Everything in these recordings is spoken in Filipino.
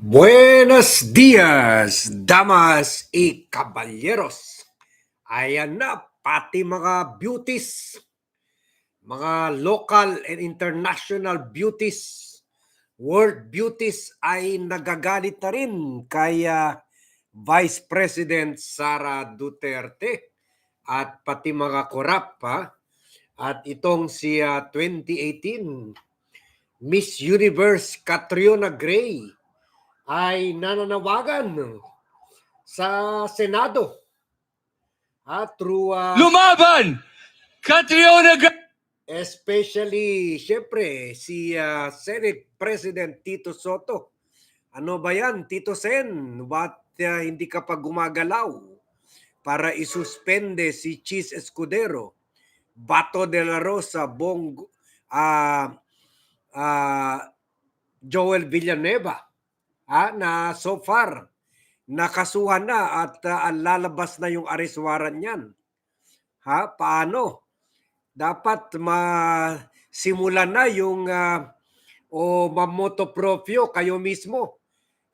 Buenos días, damas y caballeros. Ayan na, pati mga beauties, mga local and international beauties, world beauties ay nagagalit na rin kay ah, Vice President Sara Duterte at pati mga korap ha. At itong si ah, 2018 Miss Universe Catriona Gray ay nananawagan sa Senado ha, through ah, Lumaban! Catriona especially syempre si ah, Senate President Tito Soto. Ano ba yan, Tito Sen? Ba't ah, hindi ka pa gumagalaw para isuspende si Cheese Escudero, Bato de la Rosa, Bong ah ah, Joel Villanueva ha, na so far nakasuhan na at ah, lalabas na yung arrest warrant niyan. Ha, paano? Dapat masimulan na yung ah, o mamoto proprio kayo mismo.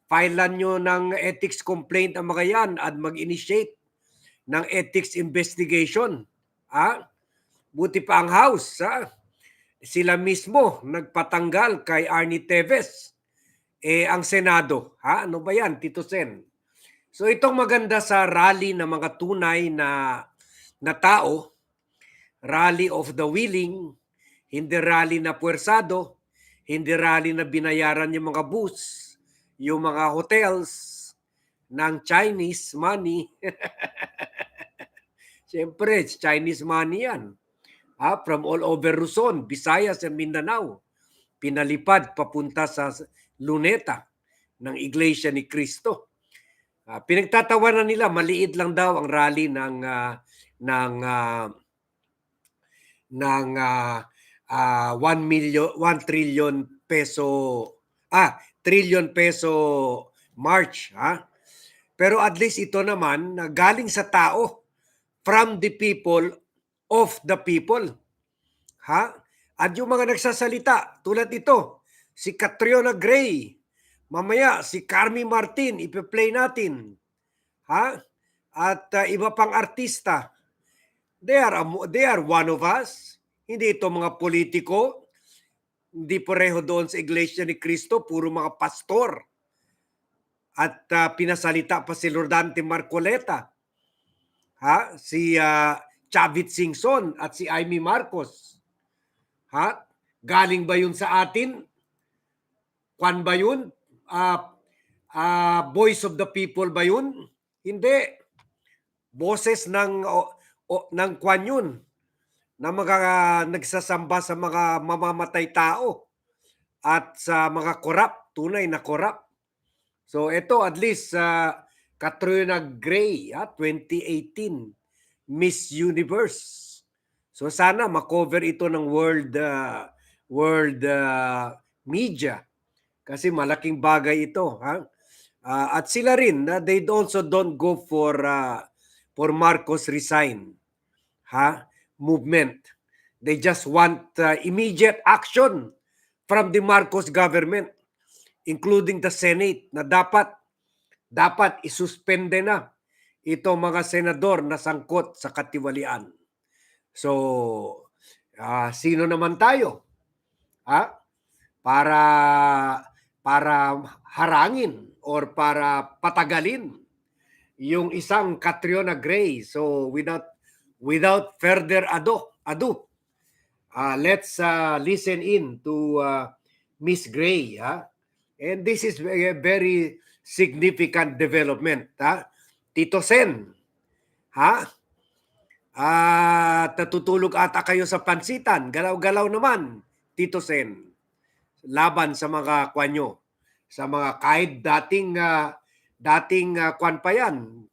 Filean nyo ng ethics complaint ang mga yan at mag-initiate ng ethics investigation. Ha? Buti pa ang House. Ha? Sila mismo nagpatanggal kay Arnie Teves eh ang Senado, ha? Ano ba 'yan, Tito Sen? So itong maganda sa rally ng mga tunay na na tao, rally of the willing, hindi rally na puwersado, hindi rally na binayaran yung mga bus, yung mga hotels ng Chinese money. Siyempre, Chinese money yan. Ha? From all over Luzon, Visayas and Mindanao. Pinalipad papunta sa luneta ng Iglesia ni Cristo. Ah, pinagtatawanan nila maliit lang daw ang rally ng ah, ng ah, ng ah, ah, 1 million 1 trillion peso ah trillion peso march ha pero at least ito naman na galing sa tao from the people of the people ha at yung mga nagsasalita tulad ito si Catriona Gray. Mamaya si Carmi Martin ipe-play natin. Ha? At uh, iba pang artista. They are amo- they are one of us. Hindi ito mga politiko. Hindi pareho doon sa iglesia ni Cristo puro mga pastor. At uh, pinasalita pa si Lordante Marcoleta. Ha? Si uh, Chavit Singson at si Amy Marcos. Ha? Galing ba yun sa atin kwan ba yun? Ah, ah, voice of the people ba yun? Hindi. Boses ng o, o- ng kwan yun na mga nagsasamba sa mga mamamatay tao at sa mga korap, tunay na korap. So ito at least sa Katrina Gray, ah, 2018 Miss Universe. So sana makover ito ng world ah, world ah, media kasi malaking bagay ito ha? Ah, at sila rin na they also don't go for ah, for Marcos resign ha movement. They just want ah, immediate action from the Marcos government including the Senate na dapat dapat isuspende na ito mga senador na sangkot sa katiwalian. So ah, sino naman tayo ha? Para para harangin or para patagalin yung isang Catriona Gray. So without without further ado, ado uh, let's uh, listen in to uh, Miss Gray. Ha? And this is a very significant development. Ha? Tito Sen, ha? Ah, natutulog ata kayo sa pansitan. Galaw-galaw naman, Tito Sen laban sa mga kwanyo sa mga kahit dating ah, dating uh, kwan pa yan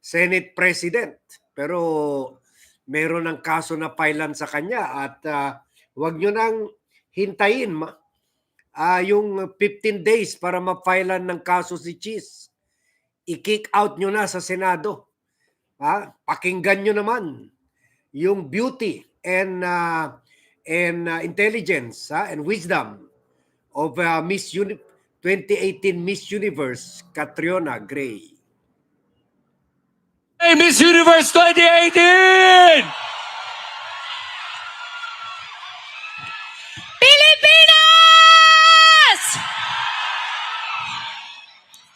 Senate President. Pero meron ng kaso na pailan sa kanya at ah, wag nyo nang hintayin ah, yung 15 days para ma-filean ng kaso si Cheese i-kick out nyo na sa Senado ha? Pakinggan nyo naman yung beauty and ah, and ah, intelligence ha, and wisdom of uh, Miss Uni- 2018 Miss Universe, Catriona Gray. Hey, Miss Universe 2018! Pilipinas!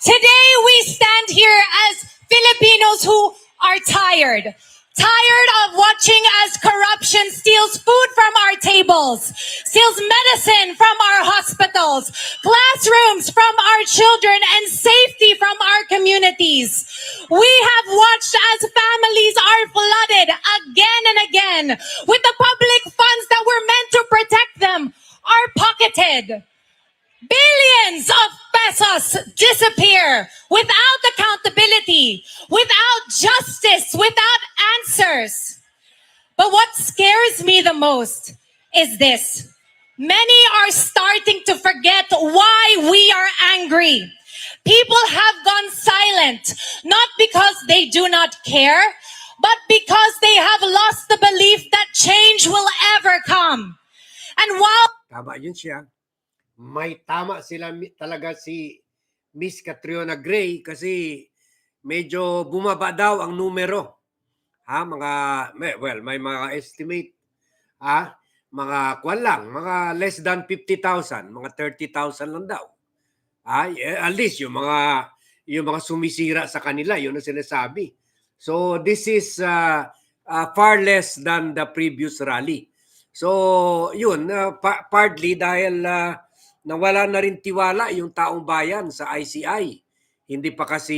Today we stand here as Filipinos who are tired. Tired of watching as corruption steals food from our tables, steals medicine from our hospitals, classrooms from our children, and safety from our communities. We have watched as families are flooded again and again with the public funds that were meant to protect them are pocketed. Billions of pesos disappear without accountability, without justice, without answers. But what scares me the most is this. Many are starting to forget why we are angry. People have gone silent, not because they do not care, but because they have lost the belief that change will ever come. And while Tama yun siya. May tama sila talaga si Miss Catriona Gray kasi medyo bumaba daw ang numero. Ha, mga may, well, may mga estimate ha, mga kwan lang, mga less than 50,000, mga 30,000 lang daw. Ha, eh, at least yung mga yung mga sumisira sa kanila, yun ang sinasabi. So this is uh, uh, far less than the previous rally. So, yun, uh, pa- partly dahil uh, nawala na rin tiwala yung taong bayan sa ICI. Hindi pa kasi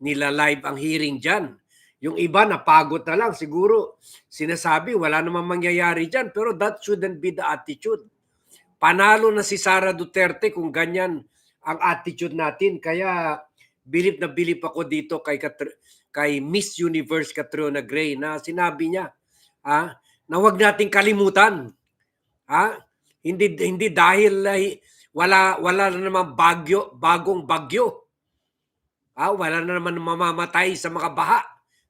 nila live ang hearing dyan. Yung iba napagod na lang. Siguro sinasabi wala namang mangyayari dyan. Pero that shouldn't be the attitude. Panalo na si Sara Duterte kung ganyan ang attitude natin. Kaya bilip na bilip ako dito kay, Katr- kay Miss Universe Catriona Gray na sinabi niya, ah, na huwag nating kalimutan. Ha? Hindi hindi dahil uh, wala wala na naman bagyo, bagong bagyo. Ha? Wala na naman mamamatay sa mga baha.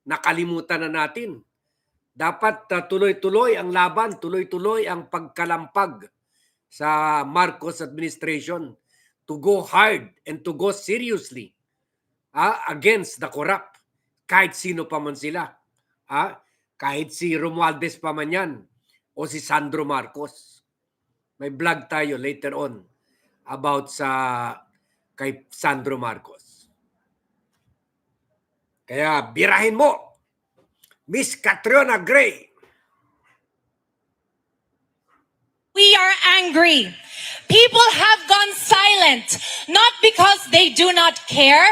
Nakalimutan na natin. Dapat uh, tuloy-tuloy ang laban, tuloy-tuloy ang pagkalampag sa Marcos administration to go hard and to go seriously ah, against the corrupt kahit sino pa man sila. Ah, kahit si Romualdez pa man yan o si Sandro Marcos. May vlog tayo later on about sa kay Sandro Marcos. Kaya birahin mo, Miss Catriona Gray. we are angry. People have gone silent, not because they do not care,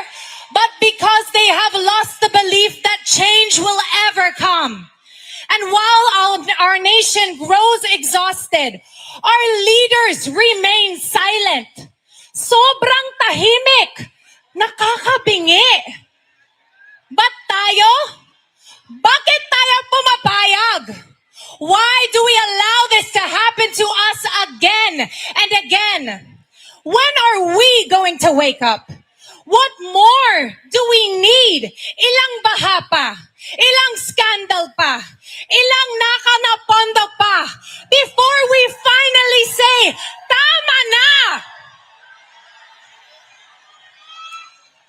but because they have lost the belief that change will ever come. And while our, our nation grows exhausted, our leaders remain silent. Sobrang tahimik. Nakakabingi. Ba't tayo? Bakit tayo pumapayag? Why do we allow this to happen to us again and again? When are we going to wake up? What more do we need? Ilang baha pa? Ilang scandal pa? Ilang nakanapondo pa? Before we finally say, tama na!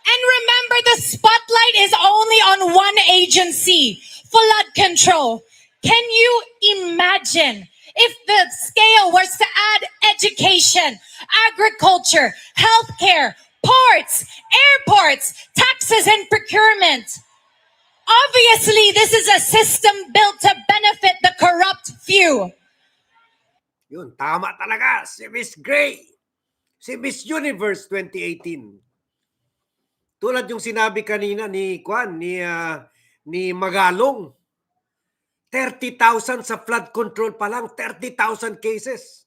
And remember, the spotlight is only on one agency, flood control. Can you imagine if the scale was to add education, agriculture, healthcare, ports, airports, taxes, and procurement? Obviously, this is a system built to benefit the corrupt few. Yun, tama talaga si Miss Gray. Si Miss Universe 2018. Tulad yung sinabi kanina ni Kwan, ni ah, ni Magalong. 30,000 sa flood control pa lang, 30,000 cases.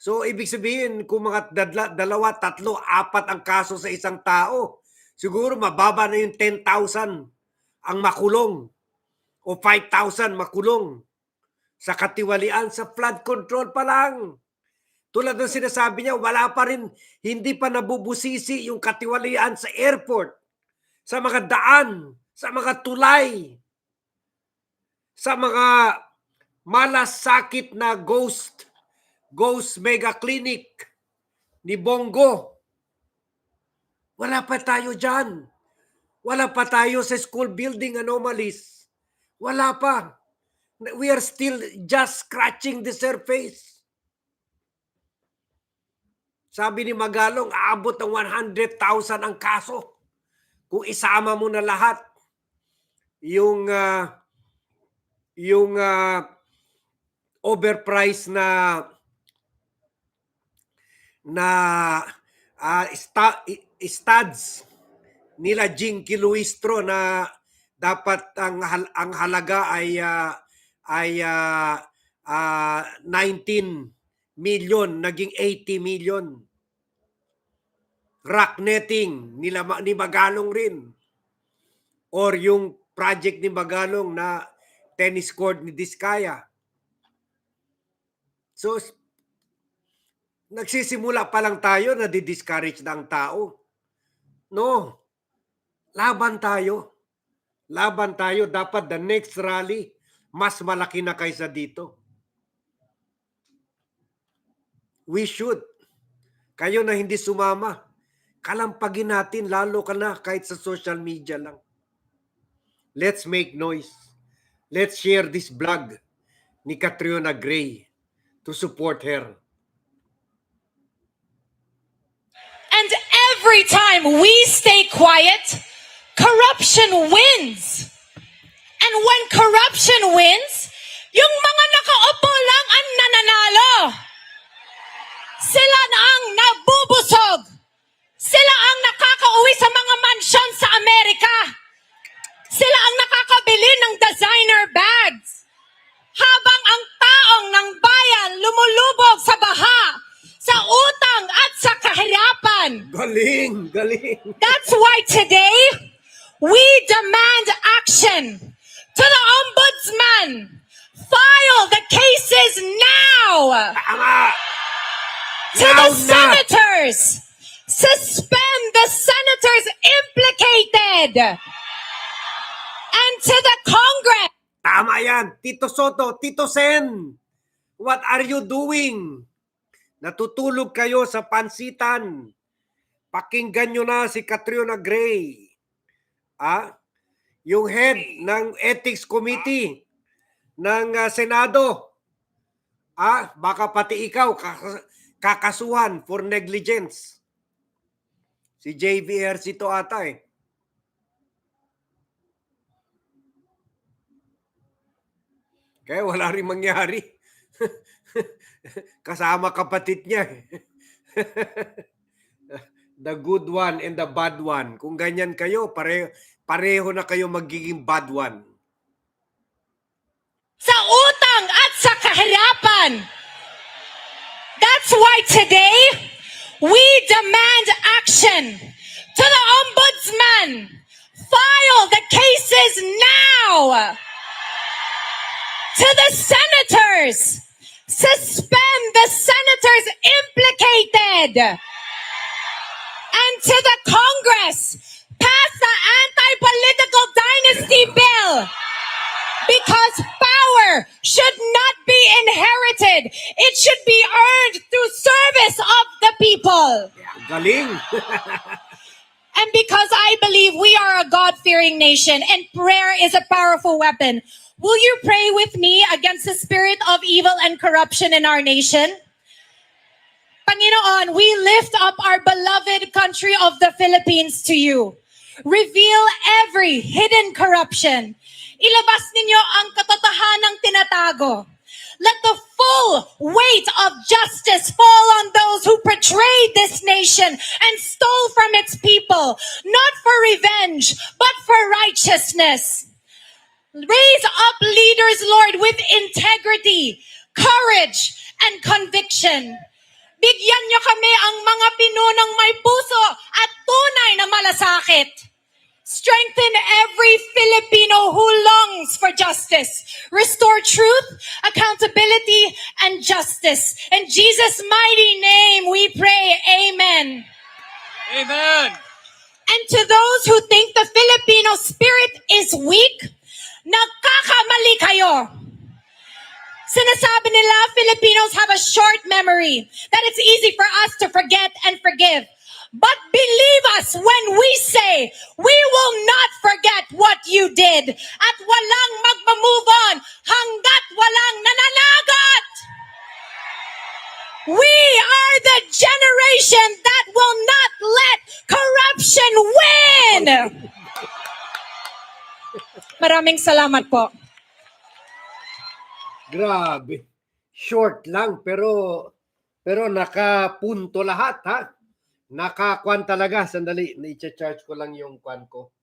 So ibig sabihin kung mga dadla, dalawa, tatlo, apat ang kaso sa isang tao, siguro mababa na yung 10,000 ang makulong o 5,000 makulong sa katiwalian sa flood control pa lang. Tulad ng sinasabi niya, wala pa rin, hindi pa nabubusisi yung katiwalian sa airport, sa mga daan, sa mga tulay, sa mga malasakit na ghost, ghost mega clinic. ni Bongo. Wala pa tayo dyan. Wala pa tayo sa school building anomalies. Wala pa. We are still just scratching the surface. Sabi ni Magalong, aabot ng 100,000 ang kaso. Kung isama mo na lahat, yung ah, yung ah, overpriced na na ah, sta, studs nila Jinky Luistro na dapat ang ang halaga ay ah, ay ah, ah, 19 million naging 80 million. Rock netting nila ni Magalong rin. Or yung project ni Magalong na tennis court ni Diskaya. So nagsisimula pa lang tayo na di-discourage ang tao. No laban tayo. Laban tayo. Dapat the next rally mas malaki na kaysa dito. We should. Kayo na hindi sumama. Kalampagin natin lalo ka na kahit sa social media lang. Let's make noise. Let's share this vlog ni Catriona Gray to support her. And every time we stay quiet, corruption wins. And when corruption wins, yung mga nakaupo lang ang nananalo. Sila na ang nabubusog. Sila ang nakakauwi sa mga mansyon sa Amerika. Sila ang nakakabili ng designer bags. Habang ang taong ng bayan lumulubog sa baha, sa utang at sa kahirapan. galing galing That's why today we demand action to the ombudsman. File the cases now tama to Now the na! senators. Suspend the senators implicated. And to the Congress. Tama yan. Tito Soto, Tito Sen. What are you doing? Natutulog kayo sa pansitan. Pakinggan nyo na si Catriona Gray. Ah? Yung head ng Ethics Committee ng ah, Senado. Ah, baka pati ikaw kaka- kakasuhan for negligence. Si JVRC to ata eh. Kaya wala rin mangyari. Kasama kapatid niya. eh. the good one and the bad one. Kung ganyan kayo, pareho, pareho na kayo magiging bad one. sa utang at sa kahirapan. That's why today we demand action to the ombudsman. File the cases now. To the senators. Suspend the senators implicated. And to the Congress. Pass the anti-political dynasty bill because power should not be inherited. It should be earned through service of the people. Galing! And because I believe we are a God fearing nation and prayer is a powerful weapon, will you pray with me against the spirit of evil and corruption in our nation? Panginoon, we lift up our beloved country of the Philippines to you. Reveal every hidden corruption. Ilabas ninyo ang katotohanang tinatago. Let the full weight of justice fall on those who betrayed this nation and stole from its people, not for revenge, but for righteousness. Raise up leaders, Lord, with integrity, courage, and conviction. Bigyan niyo kami ang mga pinunang may puso at tunay na malasakit. Strengthen every Filipino who longs for justice. Restore truth, accountability, and justice. In Jesus' mighty name we pray. Amen. Amen. And to those who think the Filipino spirit is weak, nagkakamali kayo. Sinasabi nila Filipinos have a short memory, that it's easy for us to forget and forgive. But believe us when we say, we will not forget what you did at walang magmamove on hanggat walang nananagot. We are the generation that will not let corruption win. Maraming salamat po. Grabe. Short lang pero pero nakapunto lahat ha. Nakakwan talaga. Sandali, i-charge ko lang yung kwan ko.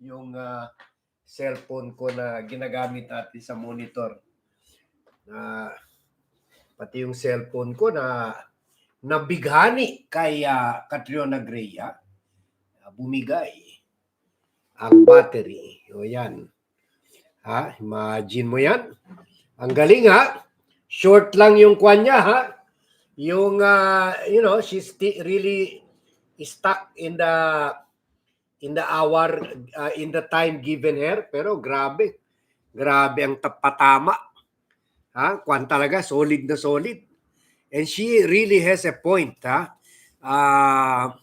Yung ah, cellphone ko na ginagamit natin sa monitor. Na pati yung cellphone ko na nabighani kay ah, Catriona Gray ha. Ah, Bumigay ang battery. O yan. Ha? Imagine mo yan. Ang galing ha. Short lang yung kwan niya ha. Yung, ah, you know, she's really stuck in the in the hour, uh, in the time given her. Pero grabe. Grabe ang tapatama. Ha? Kwan talaga, solid na solid. And she really has a point, ha? Ah,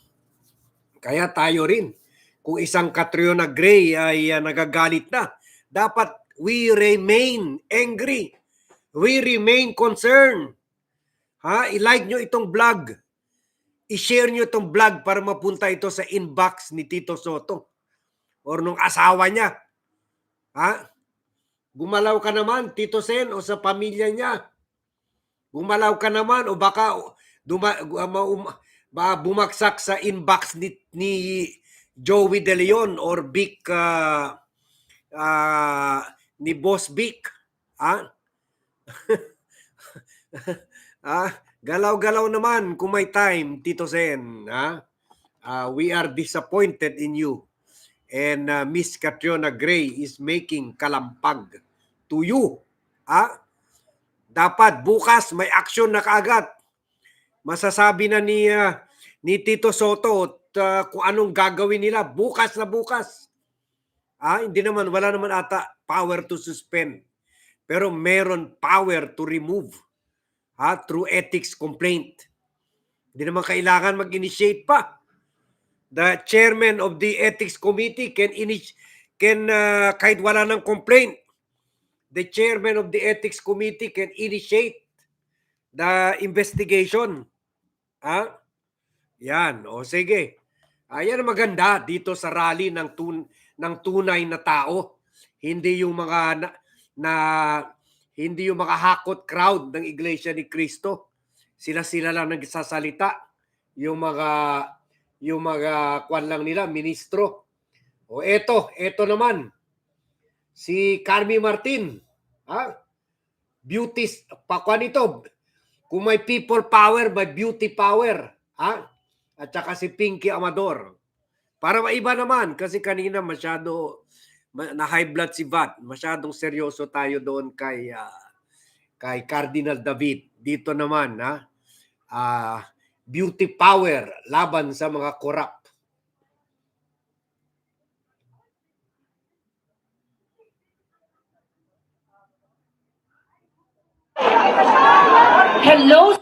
kaya tayo rin. Kung isang Catriona Gray ay ah, nagagalit na, dapat we remain angry. We remain concerned. Ha? I-like nyo itong vlog. I-share nyo itong vlog para mapunta ito sa inbox ni Tito Soto or nung asawa niya. Ha? Gumalaw ka naman, Tito Sen, o sa pamilya niya. Gumalaw ka naman o baka duma, um, ba- bumagsak sa inbox ni, ni Joey De Leon or Vic ah, ah, ni Boss Vic. Ha? ah, galaw-galaw naman kung may time, Tito Sen. Ha? Ah, we are disappointed in you. And ah, Miss Catriona Gray is making kalampag to you. Ha? Dapat bukas may action na kaagad. Masasabi na ni ah, ni Tito Soto ah, kung anong gagawin nila bukas na bukas. Ah, hindi naman wala naman ata power to suspend. Pero meron power to remove ha, through ethics complaint. Hindi naman kailangan mag-initiate pa. The chairman of the ethics committee can init can uh, kahit wala ng complaint, the chairman of the ethics committee can initiate the investigation. Ha? Yan, o sige. Ayan ang maganda dito sa rally ng tun ng tunay na tao. Hindi yung mga na, na hindi yung mga hakot crowd ng Iglesia ni Cristo. Sila-sila lang nagsasalita. Yung mga yung mga kwan lang nila, ministro. O eto, eto naman. Si Carmi Martin. Ha? Beauty, pakwan ito. Kung may people power, may beauty power. Ha? At saka si Pinky Amador. Para maiba naman, kasi kanina masyado ma- na high blood si Vat. Masyadong seryoso tayo doon kay ah, kay Cardinal David. Dito naman, ha? Ah, beauty power laban sa mga corrupt. Hello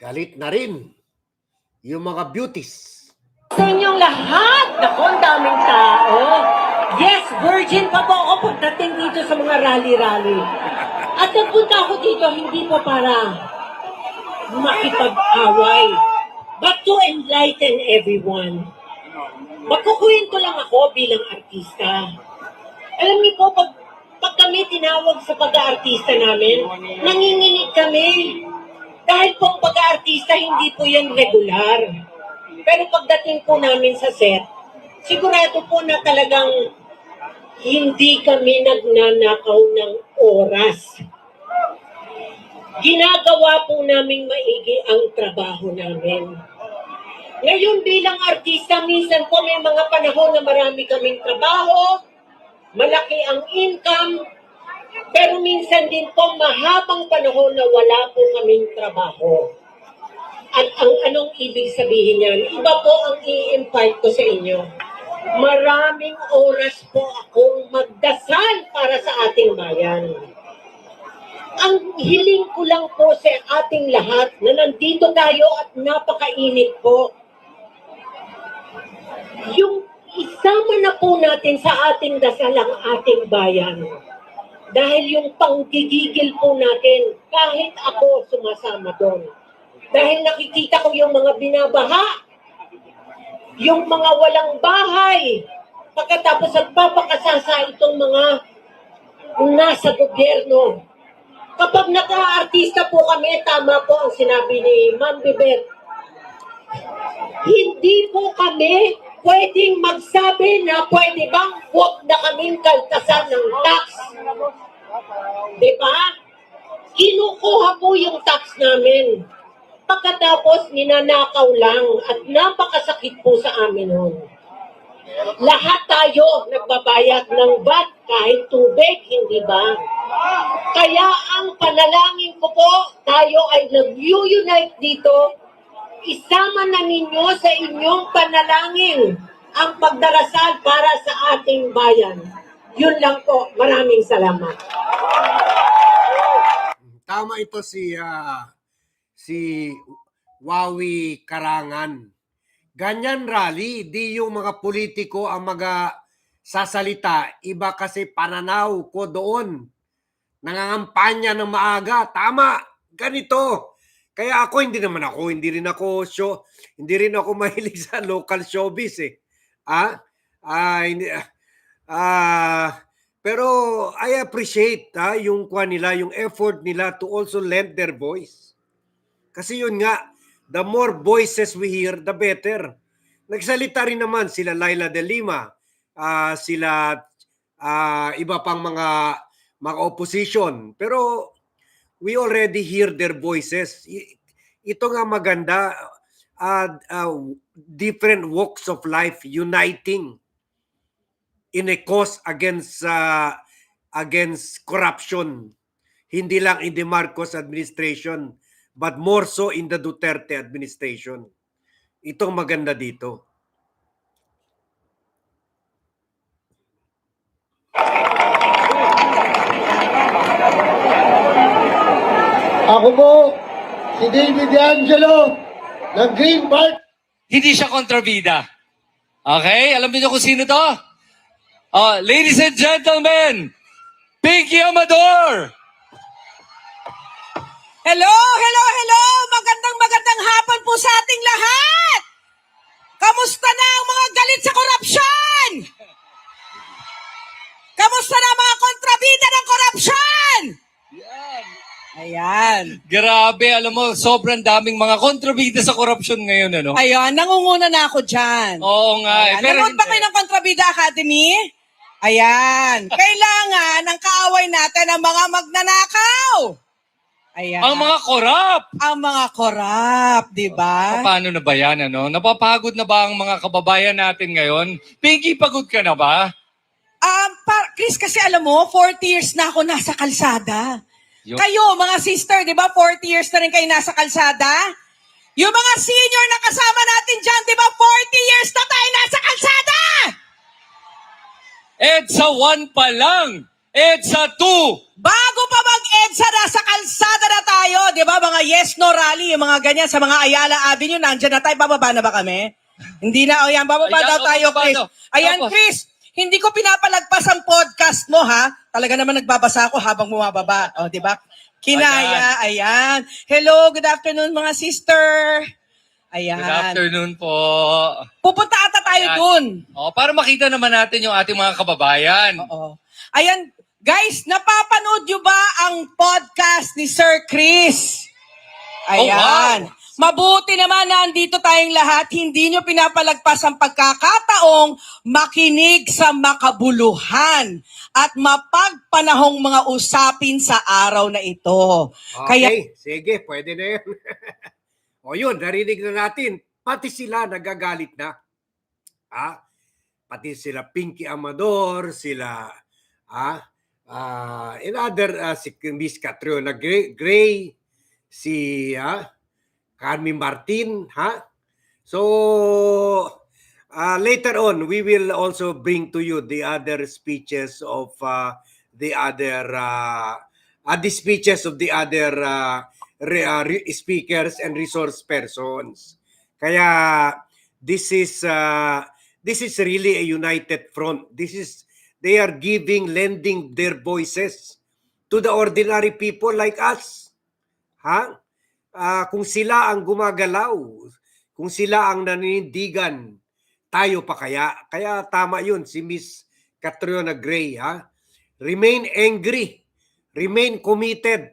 Galit na rin yung mga beauties. Sa inyong lahat! Naku, ang daming tao! Yes, virgin pa po ako pagdating dito sa mga rally-rally. At nagpunta ako dito hindi po para makipag-away, but to enlighten everyone. Magkukwento lang ako bilang artista. Alam niyo po, pag, pag kami tinawag sa pag-aartista namin, nanginginig kami. Dahil po pag-aartista, hindi po yan regular. Pero pagdating po namin sa set, sigurado po na talagang hindi kami nagnanakaw ng oras. Ginagawa po namin maigi ang trabaho namin. Ngayon bilang artista, minsan po may mga panahon na marami kaming trabaho, malaki ang income, pero minsan din po mahabang panahon na wala po kaming trabaho. At ang anong ibig sabihin niyan? Iba po ang i-impart ko sa inyo. Maraming oras po akong magdasal para sa ating bayan. Ang hiling ko lang po sa ating lahat na nandito tayo at napakainit po. Yung isama na po natin sa ating dasal ang ating bayan. Dahil yung panggigigil po natin, kahit ako sumasama doon. Dahil nakikita ko yung mga binabaha, yung mga walang bahay, pagkatapos nagpapakasasa itong mga nasa gobyerno. Kapag naka-artista po kami, tama po ang sinabi ni Ma'am Bibet, hindi po kami pwedeng magsabi na pwede bang huwag na kaming kaltasan ng tax. Di ba? Kinukuha po yung tax namin. Pagkatapos, ninanakaw lang at napakasakit po sa amin nun. Lahat tayo nagbabayad ng VAT kahit tubig, hindi ba? Kaya ang panalangin ko po, tayo ay nag-unite dito. Isama na ninyo sa inyong panalangin ang pagdarasal para sa ating bayan. Yun lang po. Maraming salamat. Tama ito si ah, si Wawi Karangan. Ganyan rally, di yung mga politiko ang mga sasalita. Iba kasi pananaw ko doon. Nangangampanya ng maaga. Tama, ganito. Kaya ako, hindi naman ako, hindi rin ako show, hindi rin ako mahilig sa local showbiz eh. Ah, ah, hindi, ah, pero I appreciate ah, yung kwa nila, yung effort nila to also lend their voice. Kasi yun nga, the more voices we hear, the better. Nagsalita rin naman sila Laila de Lima, ah, sila ah, iba pang mga mga opposition. Pero we already hear their voices. Ito nga maganda, ah, ah, different walks of life uniting in a cause against uh, against corruption. Hindi lang in the Marcos administration, but more so in the Duterte administration. Itong maganda dito. Ako po, si David D'Angelo, ng Green Park. Hindi siya kontrabida. Okay? Alam niyo kung sino to? Uh, ladies and gentlemen, Pinky Amador! Hello, hello, hello! Magandang magandang hapon po sa ating lahat! Kamusta na ang mga galit sa korupsyon? Kamusta na ang mga kontrabida ng korupsyon? Ayan. Grabe, alam mo, sobrang daming mga kontrabida sa korupsyon ngayon, ano? Ayan, nangunguna na ako dyan. Oo nga. eh. Ayan. Nanood ba kayo ng Kontrabida Academy? Ayan. Kailangan ang kaaway natin ang mga magnanakaw. Ayan. Ang mga korap! ang mga korap, di ba? Paano na ba yan, ano? Napapagod na ba ang mga kababayan natin ngayon? Pinky, pagod ka na ba? Um, pa- Chris, kasi alam mo, 40 years na ako nasa kalsada. Yung- Kayo, mga sister, di ba, 40 years na rin kayo nasa kalsada? Yung mga senior na kasama natin dyan, di ba, 40 years na tayo nasa kalsada! EDSA 1 pa lang! EDSA 2! Bago mag-EDSA, nasa kalsada na tayo, di ba, mga yes, no rally, yung mga ganyan, sa mga Ayala Avenue, nandyan na tayo, bababa na ba kami? Hindi na, o yan, bababa Ayan, daw o, tayo, bababa Chris. daw. Ayan, Tapos? Chris, hindi ko pinapalagpas ang podcast mo, ha? Talaga naman nagbabasa ako habang bumababa. O, di ba? Kinaya, ayan. Hello, good afternoon, mga sister. Ayan. Good afternoon po. Pupunta ata tayo Ayan. dun. Oh, para makita naman natin yung ating mga kababayan. Oo. Ayan, guys, napapanood nyo ba ang podcast ni Sir Chris? Ayan. Oh, wow. Mabuti naman na andito tayong lahat, hindi nyo pinapalagpas ang pagkakataong makinig sa makabuluhan at mapagpanahong mga usapin sa araw na ito. Kaya Okay, sige, pwede na yan. o yun, narinig na natin. Pati sila nagagalit na. Ah, pati sila Pinky Amador, sila ah, ah, in other ah, si Miss Catriona Gray, si ah, Carmen Martin, ha? So uh, later on, we will also bring to you the other speeches of uh, the other uh, uh, the speeches of the other uh, re- uh, re- speakers and resource persons. Kaya this is uh, this is really a united front. This is they are giving lending their voices to the ordinary people like us. Ha? Ah, kung sila ang gumagalaw, kung sila ang naninindigan, tayo pa kaya? Kaya tama yun si Miss Catriona Gray, ha? Remain angry, remain committed,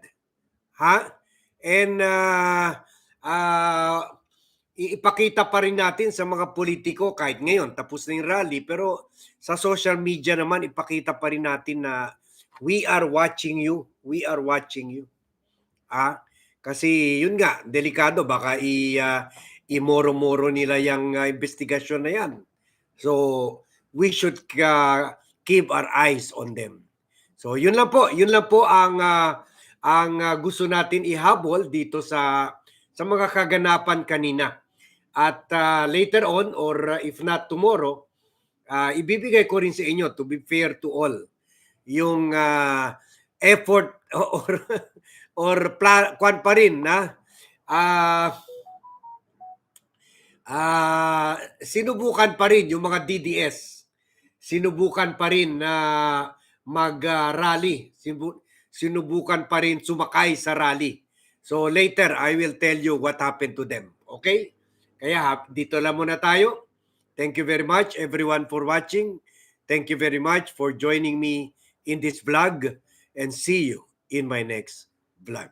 ha? And uh, uh, ipakita pa rin natin sa mga politiko kahit ngayon tapos na yung rally pero sa social media naman ipakita pa rin natin na we are watching you, we are watching you. Ah, kasi yun nga, delikado baka i ah, imoro-moro nila yung ah, investigasyon na yan. So, we should ah, keep our eyes on them. So, yun lang po, yun lang po ang ah, ang ah, gusto natin ihabol dito sa sa mga kaganapan kanina. At ah, later on or ah, if not tomorrow, ah, ibibigay ko rin sa inyo to be fair to all yung ah, effort or or pla- kwan pa rin na ah ah, sinubukan pa rin yung mga DDS. Sinubukan pa rin na mag-rally. sinubukan pa rin sumakay sa rally. So later, I will tell you what happened to them. Okay? Kaya dito lang muna tayo. Thank you very much everyone for watching. Thank you very much for joining me in this vlog and see you in my next vlog.